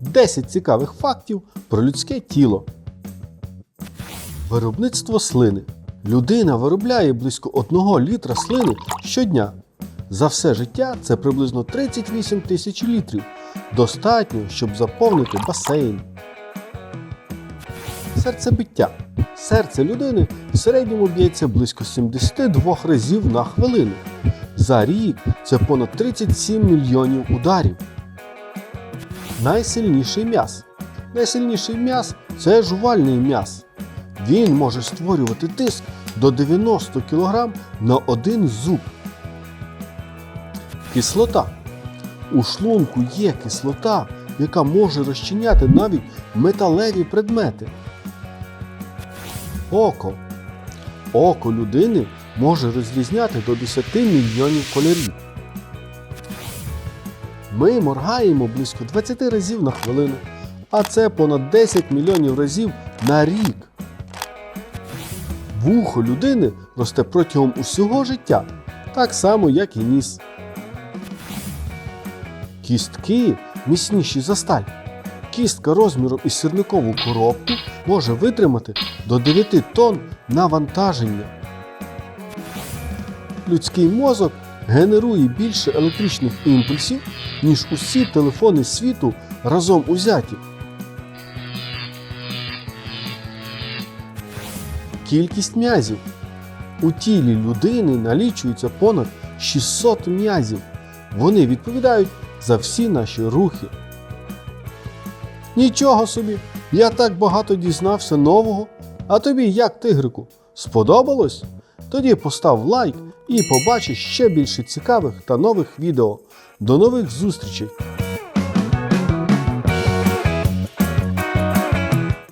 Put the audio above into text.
10 цікавих фактів про людське тіло. Виробництво слини. Людина виробляє близько 1 літра слини щодня. За все життя це приблизно 38 тисяч літрів. Достатньо, щоб заповнити басейн. Серцебиття. Серце людини в середньому б'ється близько 72 разів на хвилину. За рік це понад 37 мільйонів ударів. Найсильніший м'яз. Найсильніший м'яз це жувальний м'яз. Він може створювати тиск до 90 кг на один зуб. Кислота. У шлунку є кислота, яка може розчиняти навіть металеві предмети. Око. Око людини може розрізняти до 10 мільйонів кольорів. Ми моргаємо близько 20 разів на хвилину, а це понад 10 мільйонів разів на рік. Вухо людини росте протягом усього життя, так само, як і ніс. Кістки міцніші за сталь. Кістка розміром із сірникову коробку може витримати до 9 тонн навантаження. Людський мозок генерує більше електричних імпульсів, ніж усі телефони світу разом узяті. Кількість м'язів. У тілі людини налічується понад 600 м'язів. Вони відповідають за всі наші рухи. Нічого собі, я так багато дізнався нового. А тобі як, тигрику? Сподобалось? Тоді постав лайк і побачиш ще більше цікавих та нових відео. До нових зустрічей!